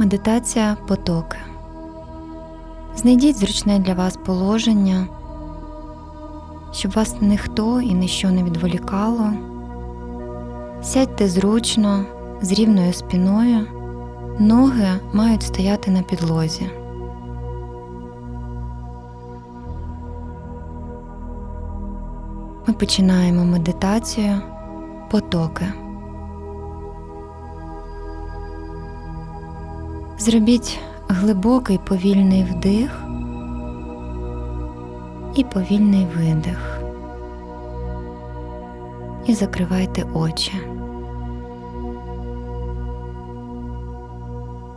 Медитація потоки. Знайдіть зручне для вас положення, щоб вас ніхто і ніщо не відволікало. Сядьте зручно, з рівною спіною. Ноги мають стояти на підлозі. Ми починаємо медитацію потоки. Зробіть глибокий повільний вдих і повільний видих. І закривайте очі.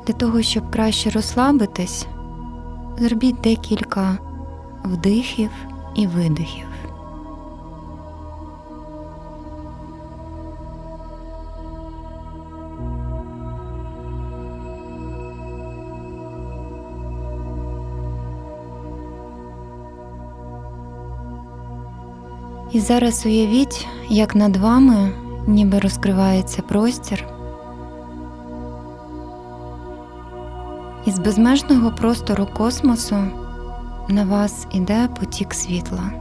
Для того, щоб краще розслабитись, зробіть декілька вдихів і видихів. Зараз уявіть, як над вами ніби розкривається простір. Із безмежного простору космосу на вас іде потік світла,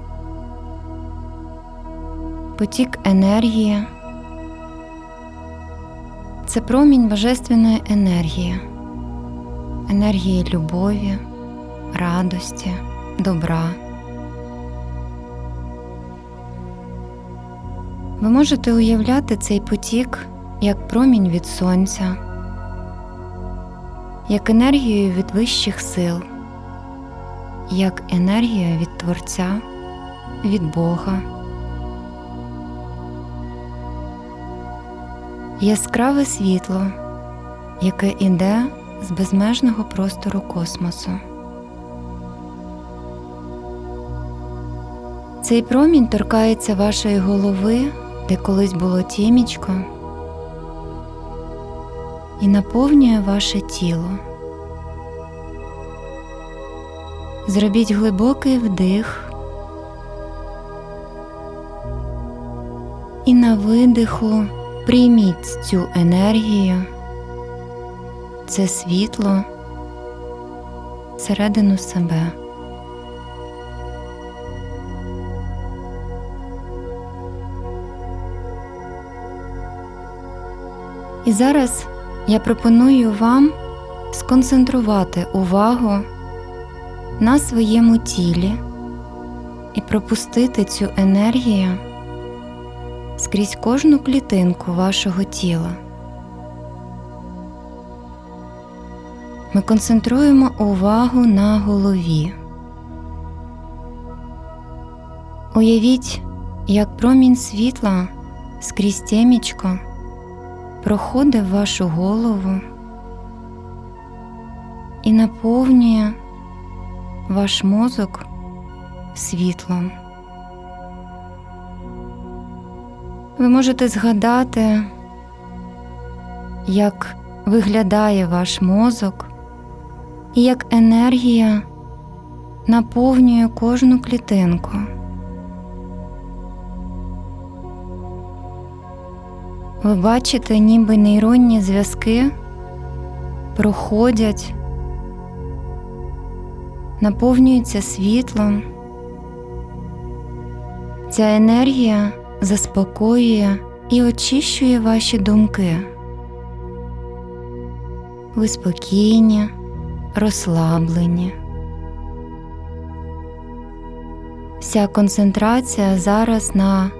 потік енергії. Це промінь божественної енергії, енергії любові, радості, добра. Ви можете уявляти цей потік як промінь від сонця, як енергію від вищих сил, як енергію від Творця, від Бога. Яскраве світло, яке іде з безмежного простору космосу. Цей промінь торкається вашої голови де колись було тімічко, і наповнює ваше тіло. Зробіть глибокий вдих і на видиху прийміть цю енергію, це світло всередину себе. І зараз я пропоную вам сконцентрувати увагу на своєму тілі і пропустити цю енергію скрізь кожну клітинку вашого тіла. Ми концентруємо увагу на голові. Уявіть, як промінь світла скрізь темічко проходить вашу голову і наповнює ваш мозок світлом. Ви можете згадати, як виглядає ваш мозок і як енергія наповнює кожну клітинку. Ви бачите, ніби нейронні зв'язки проходять, наповнюються світлом. Ця енергія заспокоює і очищує ваші думки. Ви спокійні, розслаблені. Вся концентрація зараз на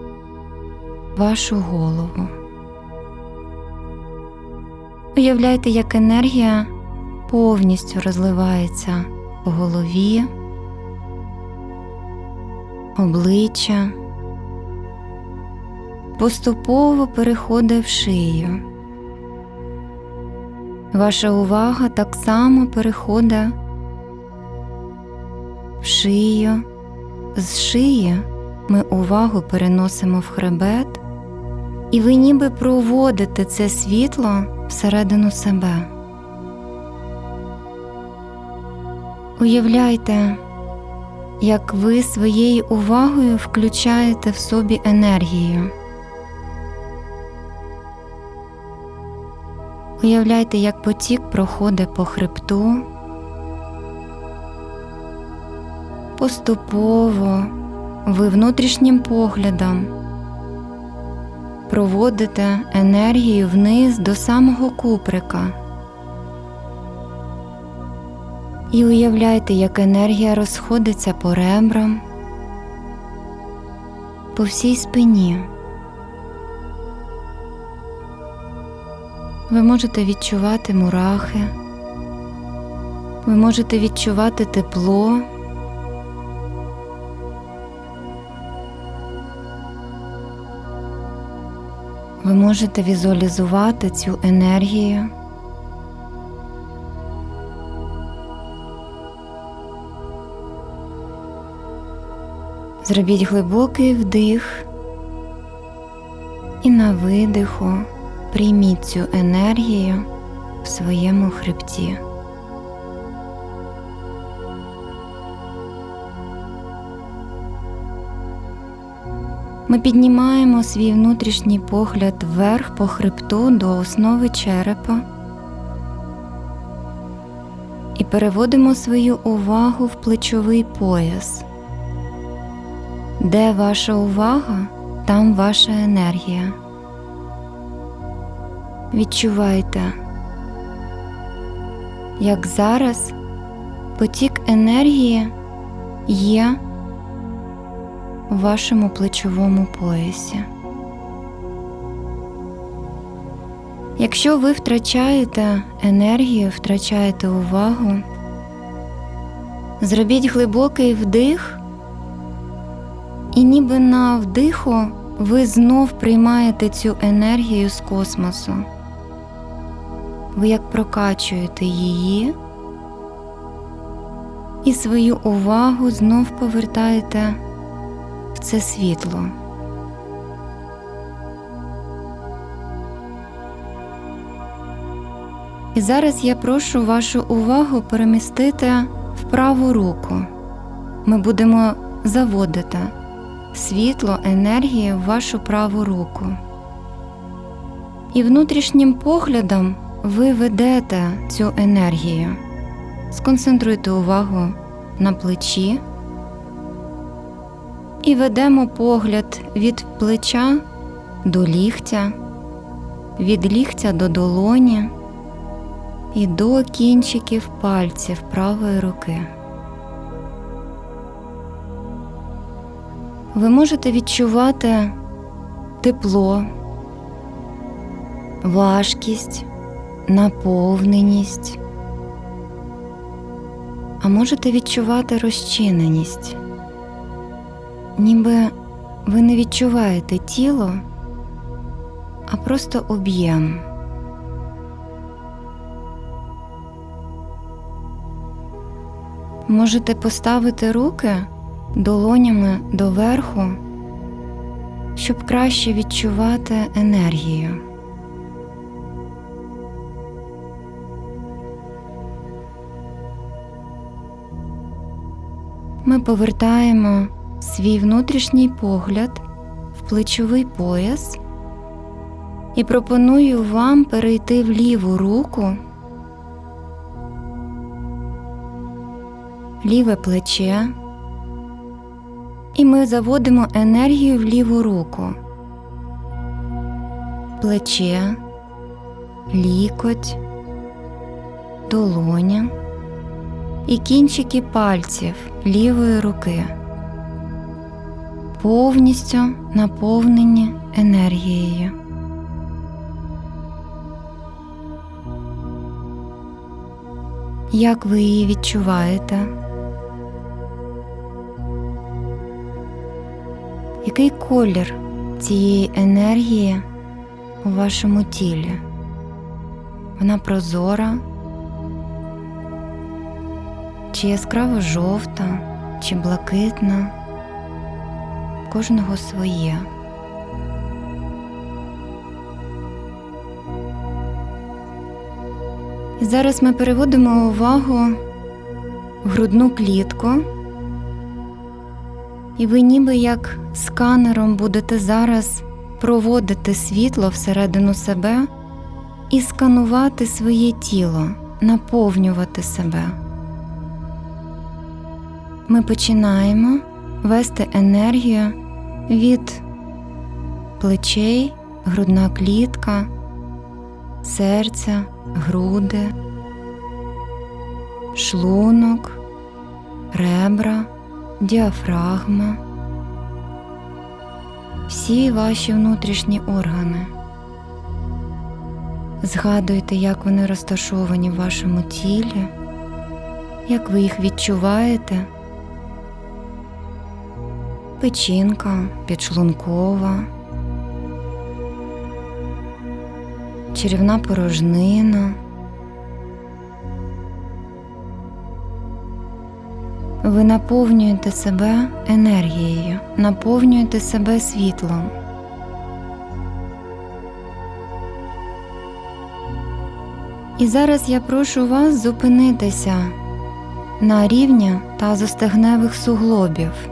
вашу голову. Уявляйте, як енергія повністю розливається по голові, обличчя, поступово переходить в шию. Ваша увага так само переходить в шию. З шиї ми увагу переносимо в хребет, і ви ніби проводите це світло всередину себе. Уявляйте, як ви своєю увагою включаєте в собі енергію. Уявляйте, як потік проходить по хребту. Поступово ви внутрішнім поглядом проводите енергію вниз до самого куприка. І уявляйте, як енергія розходиться по ребрам, по всій спині. Ви можете відчувати мурахи, ви можете відчувати тепло. Ви можете візуалізувати цю енергію. Зробіть глибокий вдих і на видиху прийміть цю енергію в своєму хребті. Ми піднімаємо свій внутрішній погляд вверх по хребту до основи черепа і переводимо свою увагу в плечовий пояс. Де ваша увага, там ваша енергія. Відчувайте, як зараз потік енергії є у вашому плечовому поясі. Якщо ви втрачаєте енергію, втрачаєте увагу, зробіть глибокий вдих, і ніби на вдиху ви знов приймаєте цю енергію з космосу. Ви як прокачуєте її і свою увагу знов повертаєте в це світло. І зараз я прошу вашу увагу перемістити в праву руку. Ми будемо заводити світло енергії в вашу праву руку. І внутрішнім поглядом ви ведете цю енергію. Сконцентруйте увагу на плечі і ведемо погляд від плеча до ліктя, від ліктя до долоні і до кінчиків пальців правої руки. Ви можете відчувати тепло, важкість, наповненість, а можете відчувати розчиненість, ніби ви не відчуваєте тіло, а просто об'єм. Можете поставити руки долонями доверху, щоб краще відчувати енергію. Ми повертаємо свій внутрішній погляд в плечовий пояс і пропоную вам перейти в ліву руку, ліве плече, і ми заводимо енергію в ліву руку, плече, лікоть, долоня і кінчики пальців лівої руки, повністю наповнені енергією. Як ви її відчуваєте? Який колір цієї енергії у вашому тілі? Вона прозора, чи яскраво жовта, чи блакитна, кожного своє. Зараз ми переводимо увагу в грудну клітку, і ви ніби як сканером будете зараз проводити світло всередину себе і сканувати своє тіло, наповнювати себе. Ми починаємо вести енергію від плечей, грудна клітка, серця, груди, шлунок, ребра, діафрагма, всі ваші внутрішні органи. Згадуйте, як вони розташовані в вашому тілі, як ви їх відчуваєте. Печінка, підшлункова, черівна порожнина. Ви наповнюєте себе енергією, наповнюєте себе світлом. І зараз я прошу вас зупинитися на рівні тазостегневих суглобів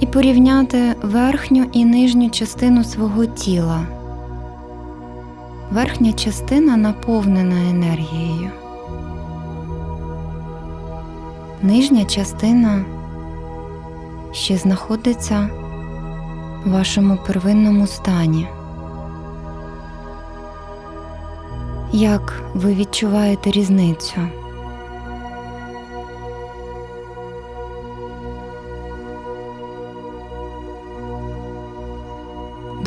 і порівняти верхню і нижню частину свого тіла. Верхня частина наповнена енергією. Нижня частина ще знаходиться в вашому первинному стані. Як ви відчуваєте різницю?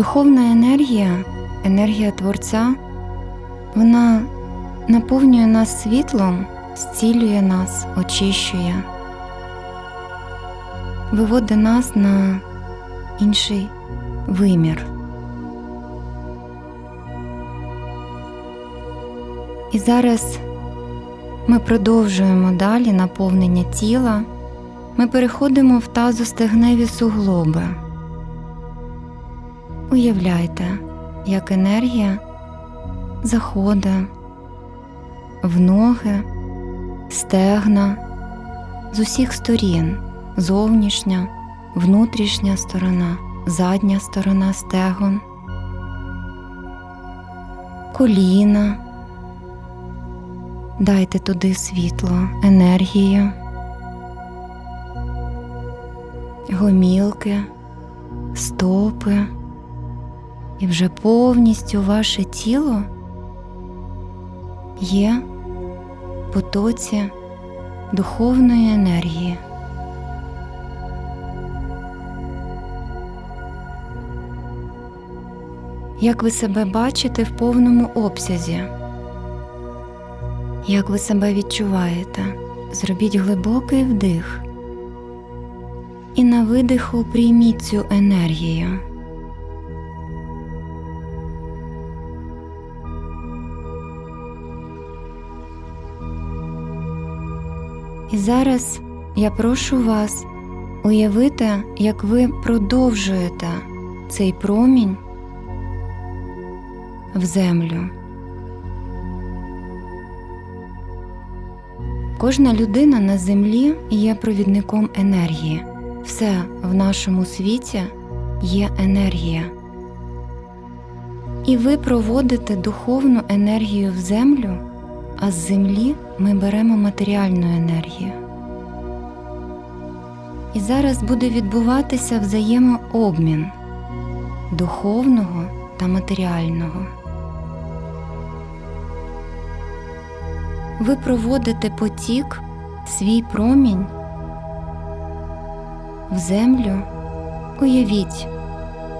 Духовна енергія, енергія Творця, вона наповнює нас світлом, зцілює нас, очищує, виводить нас на інший вимір. І зараз ми продовжуємо далі наповнення тіла. Ми переходимо в тазостегневі суглоби. Уявляйте, як енергія заходить в ноги, стегна з усіх сторін, зовнішня, внутрішня сторона, задня сторона стегон, коліна. Дайте туди світло, енергію, гомілки, стопи, і вже повністю ваше тіло є в потоці духовної енергії. Як ви себе бачите в повному обсязі? Як ви себе відчуваєте? Зробіть глибокий вдих і на видиху прийміть цю енергію. І зараз я прошу вас уявити, як ви продовжуєте цей промінь в землю. Кожна людина на землі є провідником енергії. Все в нашому світі є енергія. І ви проводите духовну енергію в землю, а з землі ми беремо матеріальну енергію. І зараз буде відбуватися взаємообмін духовного та матеріального. Ви проводите потік, свій промінь в землю. Уявіть,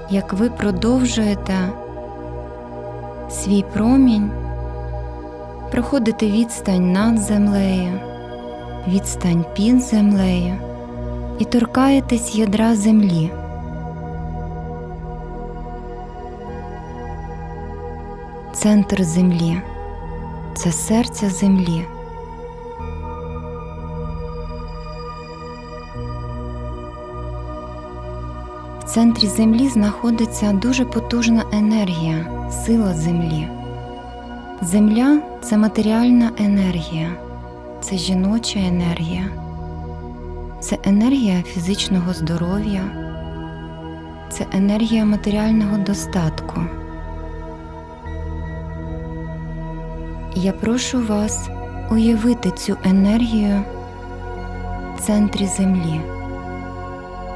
як ви продовжуєте свій промінь, проходите відстань над землею, відстань під землею і торкаєтесь ядра землі. Центр землі це серце землі. В центрі землі знаходиться дуже потужна енергія, сила землі. Земля це матеріальна енергія, це жіноча енергія, це енергія фізичного здоров'я, це енергія матеріального достатку. Я прошу вас уявити цю енергію в центрі землі,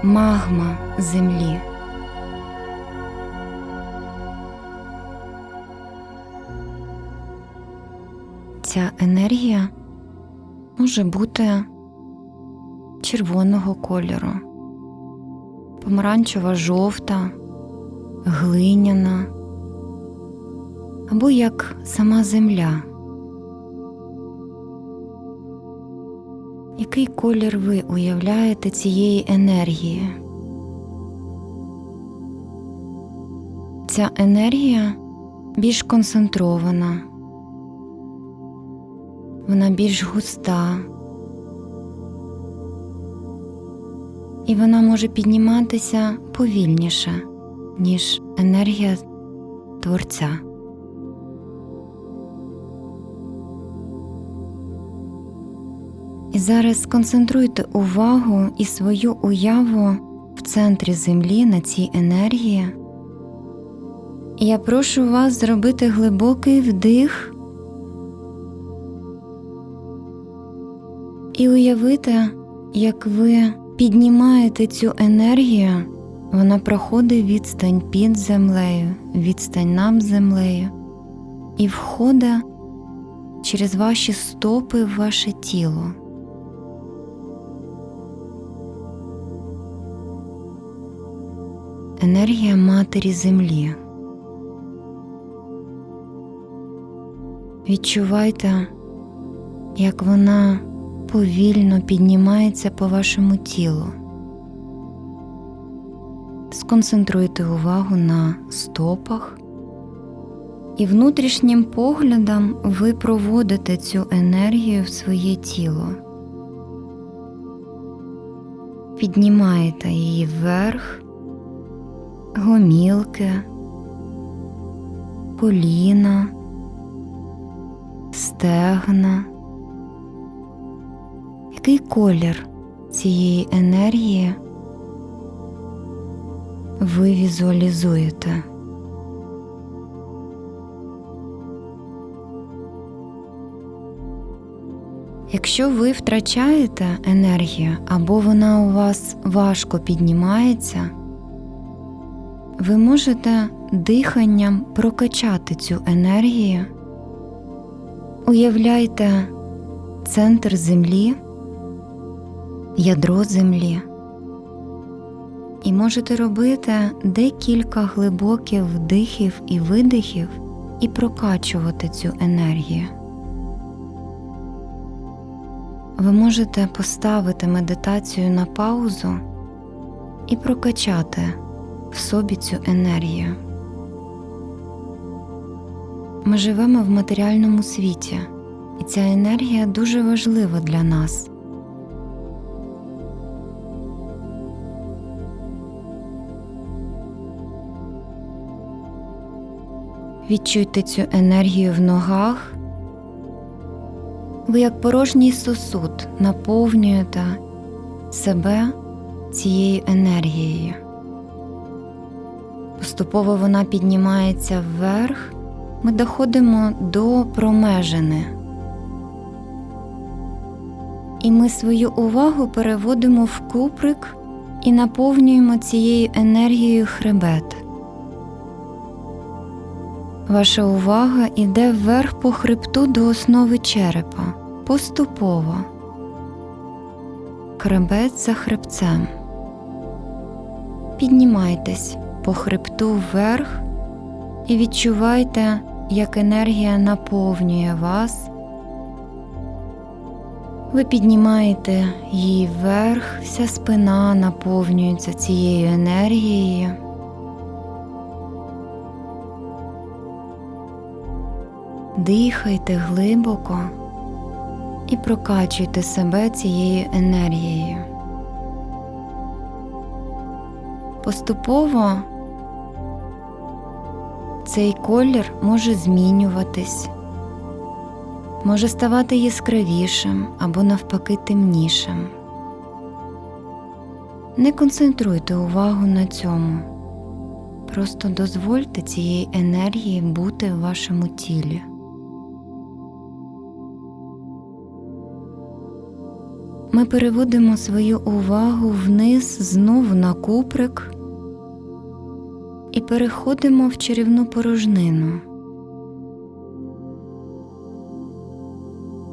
магма землі. Ця енергія може бути червоного кольору, помаранчева жовта, глиняна або як сама земля. Який колір ви уявляєте цієї енергії? Ця енергія більш концентрована, вона більш густа, і вона може підніматися повільніше, ніж енергія Творця. І зараз сконцентруйте увагу і свою уяву в центрі землі на цій енергії. І я прошу вас зробити глибокий вдих і уявити, як ви піднімаєте цю енергію, вона проходить відстань під землею, відстань над землею і входить через ваші стопи в ваше тіло. енергія Матері Землі. Відчувайте, як вона повільно піднімається по вашому тілу. Сконцентруйте увагу на стопах, і внутрішнім поглядом ви проводите цю енергію в своє тіло. Піднімаєте її вверх гомілки, коліна, стегна. Який колір цієї енергії ви візуалізуєте? Якщо ви втрачаєте енергію або вона у вас важко піднімається, ви можете диханням прокачати цю енергію. Уявляйте центр землі, ядро землі. І можете робити декілька глибоких вдихів і видихів і прокачувати цю енергію. Ви можете поставити медитацію на паузу і прокачати в собі цю енергію. Ми живемо в матеріальному світі, і ця енергія дуже важлива для нас. Відчуйте цю енергію в ногах. Ви як порожній сосуд наповнюєте себе цією енергією. Поступово вона піднімається вверх, ми доходимо до промежини. І ми свою увагу переводимо в куприк і наповнюємо цією енергією хребет. Ваша увага йде вверх по хребту до основи черепа поступово, хребет за хребцем. Піднімайтесь по хребту вверх і відчувайте, як енергія наповнює вас. Ви піднімаєте її вверх, вся спина наповнюється цією енергією. Дихайте глибоко і прокачуйте себе цією енергією. Поступово цей колір може змінюватись, може ставати яскравішим або навпаки темнішим. Не концентруйте увагу на цьому, просто дозвольте цієї енергії бути в вашому тілі. Переводимо свою увагу вниз знову на куприк і переходимо в чарівну порожнину.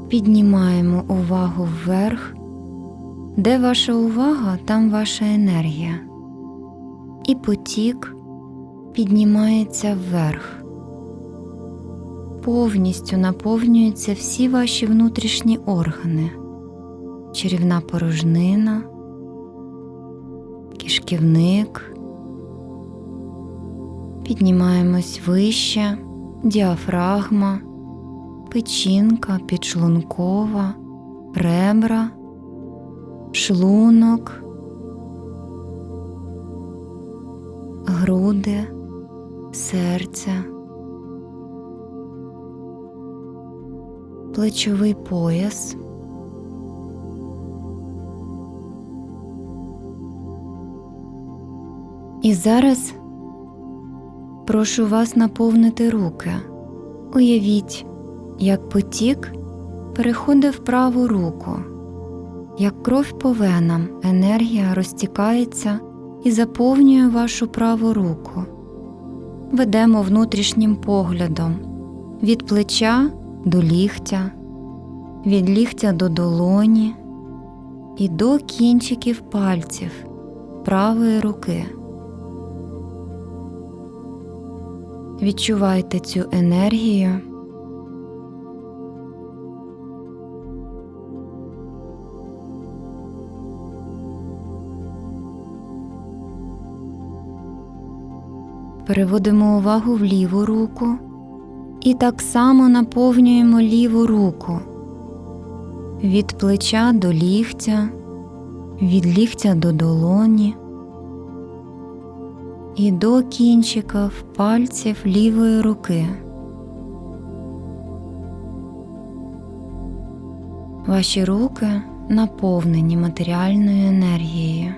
Піднімаємо увагу вверх. Де ваша увага, там ваша енергія. І потік піднімається вверх. Повністю наповнюються всі ваші внутрішні органи, чарівна порожнина, кишківник. Піднімаємось вище, діафрагма, печінка, підшлункова, ребра, шлунок, груди, серця, плечовий пояс. І зараз прошу вас наповнити руки. Уявіть, як потік переходить в праву руку, як кров по венам, енергія розтікається і заповнює вашу праву руку. Ведемо внутрішнім поглядом від плеча до ліктя, від ліктя до долоні і до кінчиків пальців правої руки. Відчувайте цю енергію. Переводимо увагу в ліву руку і так само наповнюємо ліву руку від плеча до ліктя, від ліктя до долоні і до кінчиків пальців лівої руки. Ваші руки наповнені матеріальною енергією.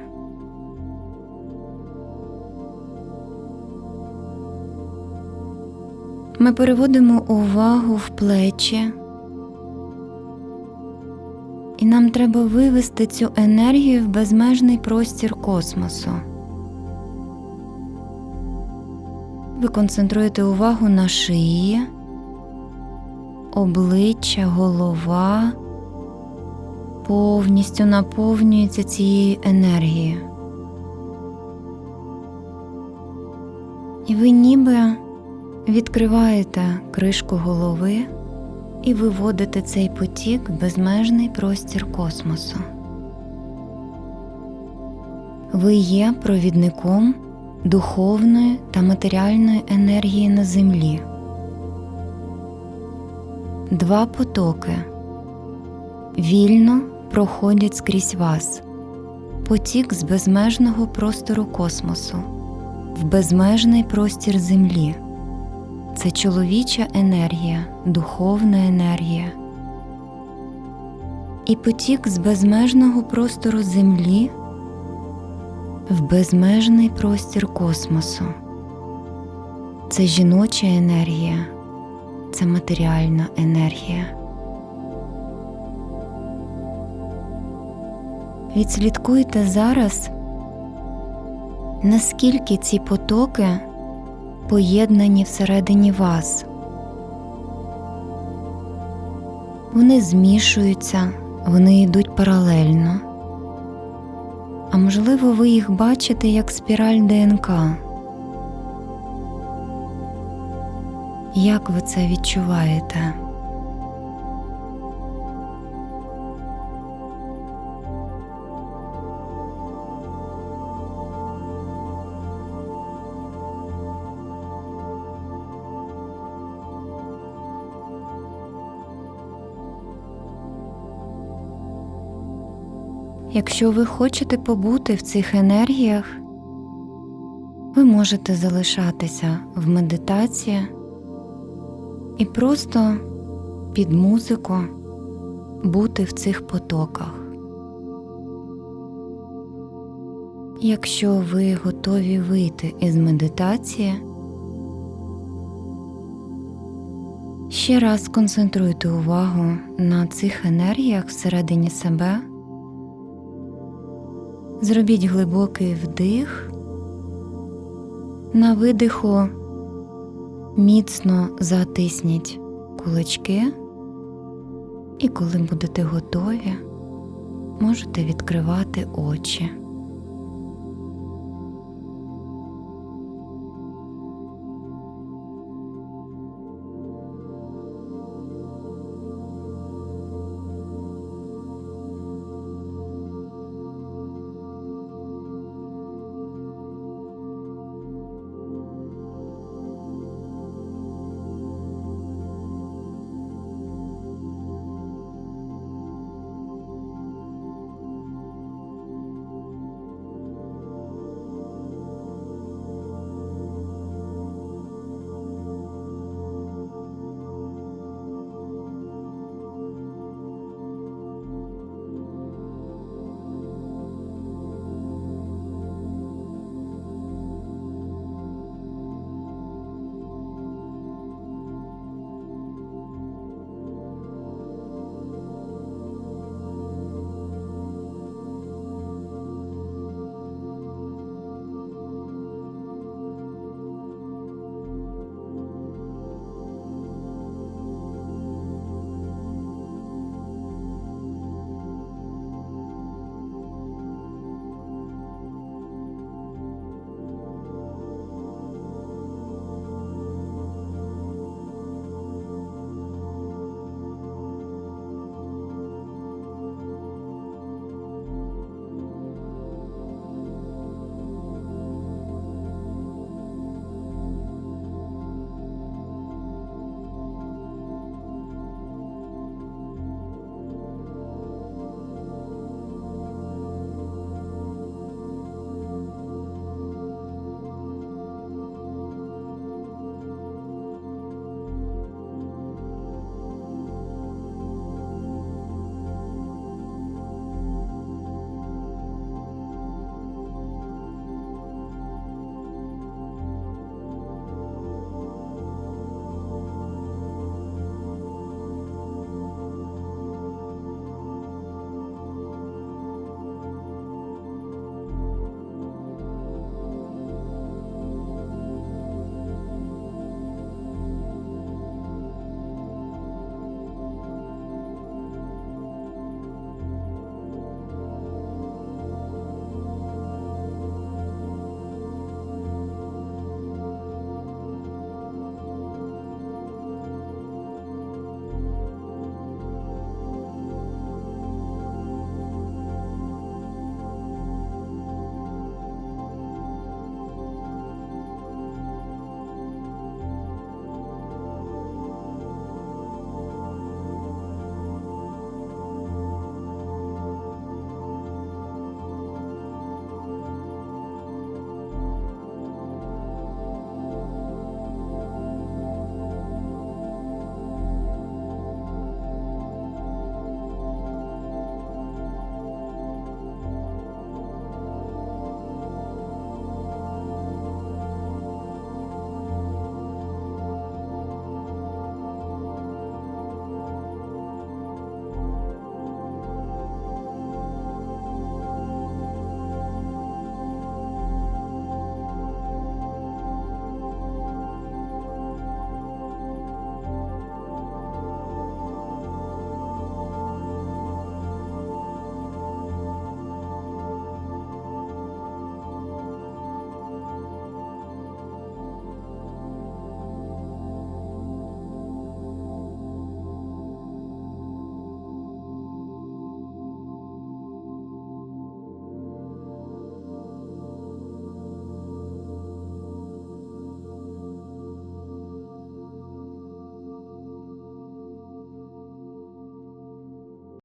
Ми переводимо увагу в плечі, і нам треба вивести цю енергію в безмежний простір космосу. Ви концентруєте увагу на шиї, обличчя, голова повністю наповнюється цією енергією. І ви ніби відкриваєте кришку голови і виводите цей потік в безмежний простір космосу. Ви є провідником духовної та матеріальної енергії на землі. Два потоки вільно проходять скрізь вас, потік з безмежного простору космосу в безмежний простір землі. Це чоловіча енергія, духовна енергія. І потік з безмежного простору землі в безмежний простір космосу. Це жіноча енергія, це матеріальна енергія. Відслідкуйте зараз, наскільки ці потоки поєднані всередині вас. Вони змішуються, вони йдуть паралельно. А можливо, ви їх бачите як спіраль ДНК. Як ви це відчуваєте? Якщо ви хочете побути в цих енергіях, ви можете залишатися в медитації і просто під музику бути в цих потоках. Якщо ви готові вийти із медитації, ще раз концентруйте увагу на цих енергіях всередині себе Зробіть глибокий вдих. На видиху міцно затисніть кулачки, і коли будете готові, можете відкривати очі.